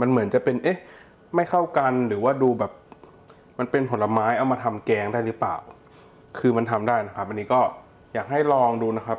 มันเหมือนจะเป็นเอ๊ะไม่เข้ากันหรือว่าดูแบบมันเป็นผลไม้เอามาทำแกงได้หรือเปล่า คือมันทำได้นะครับ อันนี้ก็อยากให้ลองดูนะครับ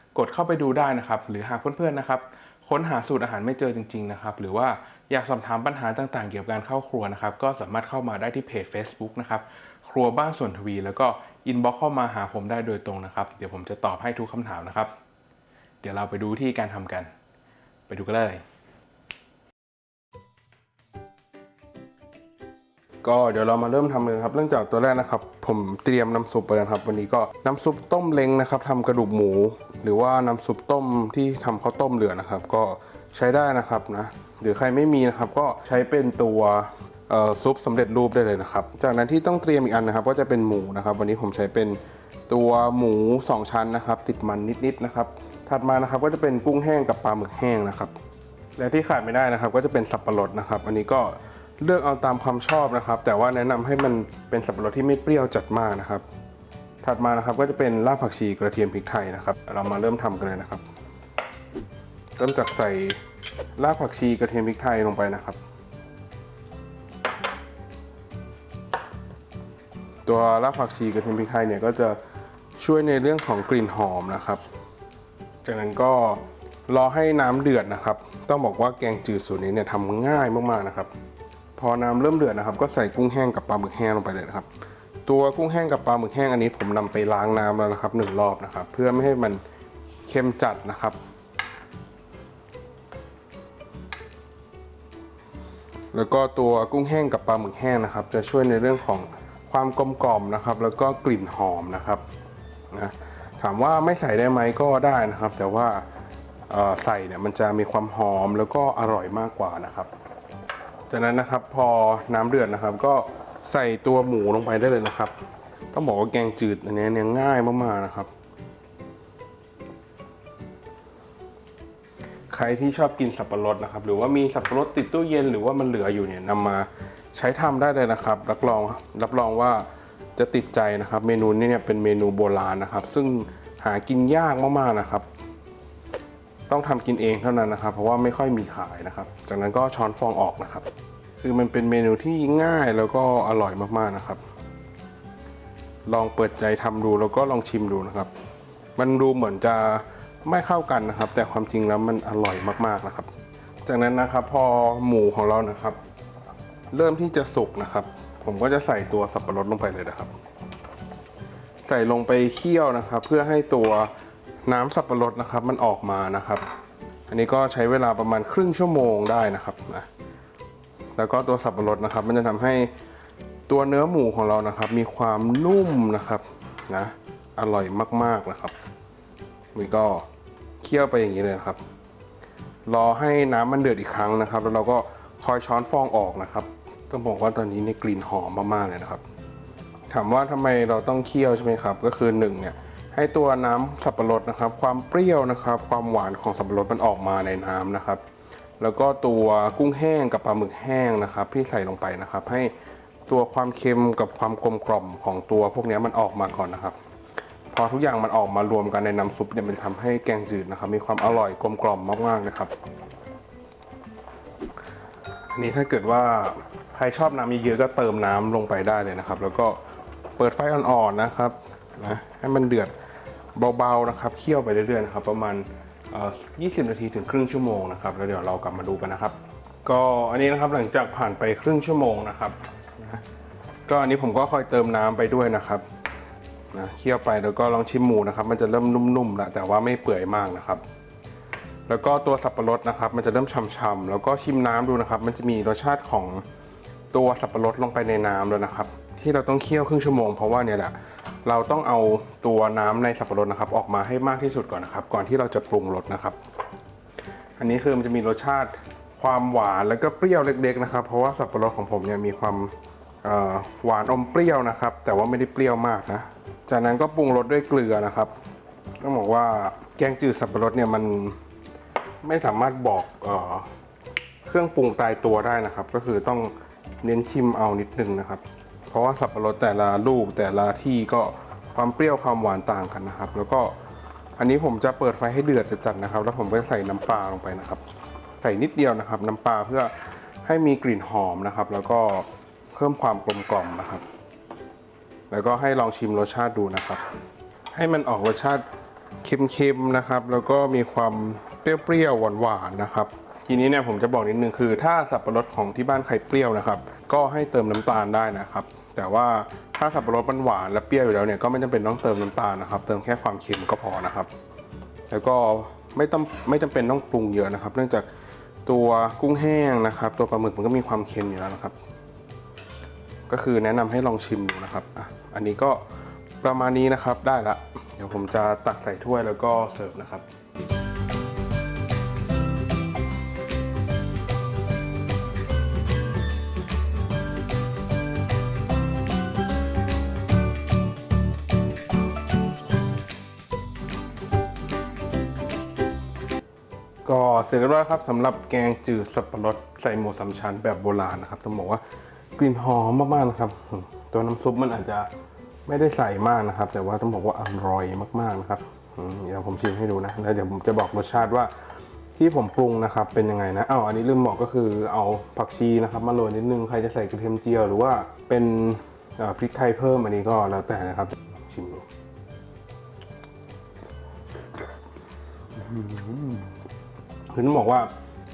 กดเข้าไปดูได้นะครับ หรือหากเพื่อนๆนะครับ ค้นหาสูตรอาหารไม่เจอจริง ๆ นะครับ หรือว่าอยากสอบถามปัญหาต่างๆ เกี่ยวกับการเข้าครัวนะครับ ก็สามารถเข้ามาได้ที่เพจ Facebook นะครับ ครัวบ้านส่วนทวี แล้วก็อินบ็อกเข้ามาหาผมได้โดยตรงนะครับ เดี๋ยวผมจะตอบให้ทุกคำถามนะครับ เดี๋ยวเราไปดูที่การทำกัน ไปดูกันเลย ก็เดี๋ยวเรามาเริ่มทำเลยครับ เรื่องจากตัวแรกนะครับ ผมเตรียมน้ำซุปไปนะครับ วันนี้ก็น้ำซุปต้มเล้งนะครับทำกระดูกหมู หรือว่าน้ำซุปต้มที่ทำข้าวต้มเหลือนะครับ ก็ใช้ได้นะครับนะหรือใครไม่มีนะครับก็ใช้เป็นตัวซุปสำเร็จรูปได้เลยนะครับ จากนั้นที่ต้องเตรียมอีกอันนะครับ ก็จะเป็นหมูนะครับ วันนี้ผมใช้เป็นตัวหมู 2 ชั้นนะครับ ติดมันนิดๆนะครับ ถัดมานะครับก็จะเป็นกุ้งแห้งกับปลาหมึกแห้งนะครับ และที่ขาดไม่ได้นะครับ ก็จะเป็นสับปะรดนะครับ อันนี้ก็ เลือกเอาตามความชอบนะครับ แต่ว่าแนะนำให้มันเป็นสับปะรดที่ไม่เปรี้ยวจัดมากนะครับ ถัดมานะครับก็จะเป็นรากผักชีกระเทียมพริกไทยนะครับ เรามาเริ่มทำกันเลยนะครับ เริ่มจากใส่รากผักชีกระเทียมพริกไทยลงไปนะครับ ตัวรากผักชีกระเทียมพริกไทยเนี่ยก็จะช่วยในเรื่องของกลิ่นหอมนะครับ จากนั้นก็รอให้น้ำเดือดนะครับ ต้องบอกว่าแกงจืดสูตรนี้เนี่ยทำง่ายมากๆนะครับ พอน้ำเริ่มเดือดนะครับ ก็ใส่กุ้งแห้งกับปลาหมึกแห้งลงไปเลยนะครับ ตัวกุ้งแห้งกับปลาหมึกแห้งอันนี้ผมนำไปล้างน้ำแล้วนะครับหนึ่งรอบนะครับ เพื่อไม่ให้มันเค็มจัดนะครับแล้วก็ตัวกุ้งแห้งกับปลาหมึกแห้งนะครับ จะช่วยในเรื่องของความกลมกล่อมนะครับ แล้วก็กลิ่นหอมนะครับนะถามว่าไม่ใส่ได้ไหมก็ได้นะครับ แต่ว่าใส่เนี่ยมันจะมีความหอมแล้วก็อร่อยมากกว่านะครับ จากนั้นนะครับพอน้ำเดือดนะครับ ก็ใส่ตัวหมูลงไปได้เลยนะครับ ต้องบอกว่าแกงจืดอันนี้เนี่ยง่ายมากๆนะครับ ใครที่ชอบกินสับปะรดนะครับ หรือว่ามีสับปะรดติดตู้เย็นหรือว่ามันเหลืออยู่เนี่ยนำมาใช้ทำได้เลยนะครับ รับรองรับรองว่าจะติดใจนะครับ เมนูนี้เนี่ยเป็นเมนูโบราณนะครับ ซึ่งหากินยากมากๆนะครับ ต้องทำกินเองเท่านั้นนะครับ เพราะว่าไม่ค่อยมีขายนะครับ จากนั้นก็ช้อนฟองออกนะครับ คือมันเป็นเมนูที่ง่ายแล้วก็อร่อยมากๆนะครับ ลองเปิดใจทำดูแล้วก็ลองชิมดูนะครับ มันดูเหมือนจะไม่เข้ากันนะครับ แต่ความจริงแล้วมันอร่อยมากๆนะครับ จากนั้นนะครับพอหมูของเรานะครับ เริ่มที่จะสุกนะครับ ผมก็จะใส่ตัวสับปะรดลงไปเลยนะครับ ใส่ลงไปเคี่ยวนะครับ เพื่อให้ตัว น้ำสับปะรดนะครับมันออกมานะครับ อันนี้ก็ใช้เวลาประมาณครึ่งชั่วโมงได้นะครับนะแล้วก็ตัวสับปะรดนะครับ มันจะทำให้ตัวเนื้อหมูของเรานะครับ มีความนุ่มนะครับนะอร่อยมากๆนะครับมันก็เคี่ยวไปอย่างนี้เลยนะครับ รอให้น้ำมันเดือดอีกครั้งนะครับ แล้วเราก็คอยช้อนฟองออกนะครับ ต้องบอกว่าตอนนี้ในกลิ่นหอมมากๆเลยนะครับ ถามว่าทำไมเราต้องเคี่ยวใช่ไหมครับ ก็คือหนึ่งเนี่ย ให้ตัวน้ำสับปะรดนะครับ ความเปรี้ยวนะครับ ความหวานของสับปะรดมันออกมาในน้ำนะครับ แล้วก็ตัวกุ้งแห้งกับปลาหมึกแห้งนะครับที่ใส่ลงไปนะครับ ให้ตัวความเค็มกับความกลมกล่อมของตัวพวกนี้มันออกมาก่อนนะครับ พอทุกอย่างมันออกมารวมกันในน้ำซุปเนี่ยมันทำให้แกงจืดนะครับ มีความอร่อยกลมกล่อมมากๆนะครับอันนี้ถ้าเกิดว่าใครชอบน้ำเยอะๆก็เติมน้ำลงไปได้เลยนะครับ แล้วก็เปิดไฟอ่อนๆนะครับ นะให้มันเดือดเบาๆนะครับเคี่ยวไปเรื่อยๆนะครับประมาณเอ่อ20 นาทีถึงครึ่งชั่วโมงนะครับแล้วเดี๋ยวเรากลับมาดูกันนะครับ ก็อันนี้นะครับหลังจากผ่านไปครึ่งชั่วโมงนะครับนะก็อันนี้ผมก็คอยเติมน้ำไปด้วยนะครับนะเคี่ยวไปแล้วก็ลองชิมหมูนะครับ มันจะเริ่มนุ่มๆแล้วแต่ว่าไม่เปื่อยมากนะครับ แล้วก็ตัวสับปะรดนะครับ มันจะเริ่มช่ำๆแล้วก็ชิมน้ำดูนะครับ มันจะมีรสชาติของตัวสับปะรดลงไปในน้ำแล้วนะครับ ที่เราต้องเคี่ยวครึ่งชั่วโมงเพราะว่าเนี่ยแหละ เราต้องเอาตัวน้ำในสับปะรดนะครับ ออกมาให้มากที่สุดก่อนนะครับ ก่อนที่เราจะปรุงรสนะครับ อันนี้คือมันจะมีรสชาติความหวานแล้วก็เปรี้ยวเล็ก ๆ นะครับ เพราะว่าสับปะรดของผมเนี่ยมีความหวานอมเปรี้ยวนะครับ แต่ว่าไม่ได้เปรี้ยวมากนะ จากนั้นก็ปรุงรสด้วยเกลือนะครับต้องบอกว่าแกงจืดสับปะรดเนี่ยมันไม่สามารถบอกเออเครื่องปรุงตายตัวได้นะครับ ก็คือต้องเน้นชิมเอานิดนึงนะครับ เพราะว่าสับปะรดแต่ละลูกแต่ละที่ก็ความเปรี้ยวความหวานต่างกันนะครับ แล้วก็อันนี้ผมจะเปิดไฟให้เดือดจัดๆนะครับ แล้วผมก็จะใส่น้ำปลาลงไปนะครับ ใส่นิดเดียวนะครับ น้ำปลาเพื่อให้มีกลิ่นหอมนะครับ แล้วก็เพิ่มความกลมกล่อมนะครับ แล้วก็ให้ลองชิมรสชาติดูนะครับ ให้มันออกรสชาติเค็มๆนะครับ แล้วก็มีความเปรี้ยวๆหวานๆนะครับทีนี้เนี่ยผมจะบอกนิดนึงคือ ถ้าสับปะรดของที่บ้านใครเปรี้ยวนะครับ ก็ให้เติมน้ำตาลได้นะครับ แต่ว่าถ้าสับปะรดมันหวานและเปรี้ยวอยู่แล้วเนี่ยก็ไม่จำเป็นต้องเติมน้ำตาลนะครับ เติมแค่ความเค็มก็พอนะครับ แล้วก็ไม่ต้องไม่จำเป็นต้องปรุงเยอะนะครับ เนื่องจากตัวกุ้งแห้งนะครับ ตัวปลาหมึกมันก็มีความเค็มอยู่แล้วนะครับ ก็คือแนะนำให้ลองชิมดูนะครับอะอันนี้ก็ประมาณนี้นะครับได้ละ เดี๋ยวผมจะตักใส่ถ้วยแล้วก็เสิร์ฟนะครับ ก็เสร็จเรียบร้อยครับสำหรับแกงจืดสับปะรดใส่หมูสามชั้นแบบโบราณนะครับต้องบอกว่ากลิ่นหอมมากๆนะครับ ตัวน้ำซุปมันอาจจะไม่ได้ใส่มากนะครับ แต่ว่าต้องบอกว่าอร่อยมากๆนะครับเดี๋ยวผมชิมให้ดูนะแล้วเดี๋ยวผมจะบอกรสชาติว่าที่ผมปรุงนะครับเป็นยังไงนะอ้าวอันนี้ลืมบอกก็คือเอาผักชีนะครับมาโรยนิดนึงใครจะใส่กระเทียมเจียวหรือว่าเป็นพริกไทยเพิ่มอันนี้ก็แล้วแต่นะครับชิมดู คือต้องบอกว่า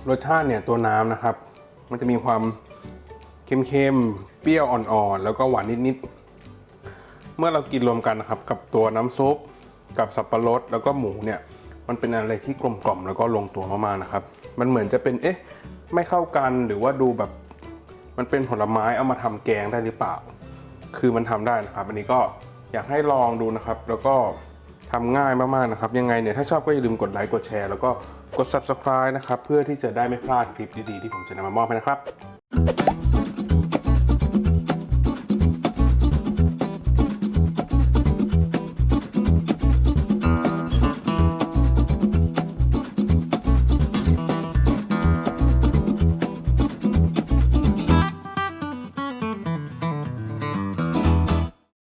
รสชาติเนี่ยตัวน้ำนะครับ มันจะมีความเค็มๆ เปรี้ยวอ่อนๆ แล้วก็หวานนิดๆ เมื่อเรากินรวมกันนะครับ กับตัวน้ำซุปกับสับปะรดแล้วก็หมูเนี่ยมันเป็นอะไรที่กลมกล่อมแล้วก็ลงตัวมากๆนะครับ มันเหมือนจะเป็นเอ๊ะไม่เข้ากันหรือว่าดูแบบมันเป็นผลไม้เอามาทำแกงได้หรือเปล่า คือมันทำได้นะครับ อันนี้ก็อยากให้ลองดูนะครับ แล้วก็ทำง่ายมากๆนะครับ ยังไงเนี่ยถ้าชอบก็อย่าลืมกดไลค์กดแชร์แล้วก็ กด subscribe นะครับ เพื่อที่จะได้ไม่พลาดคลิปดีๆที่ผมจะนำมามอบให้นะครับ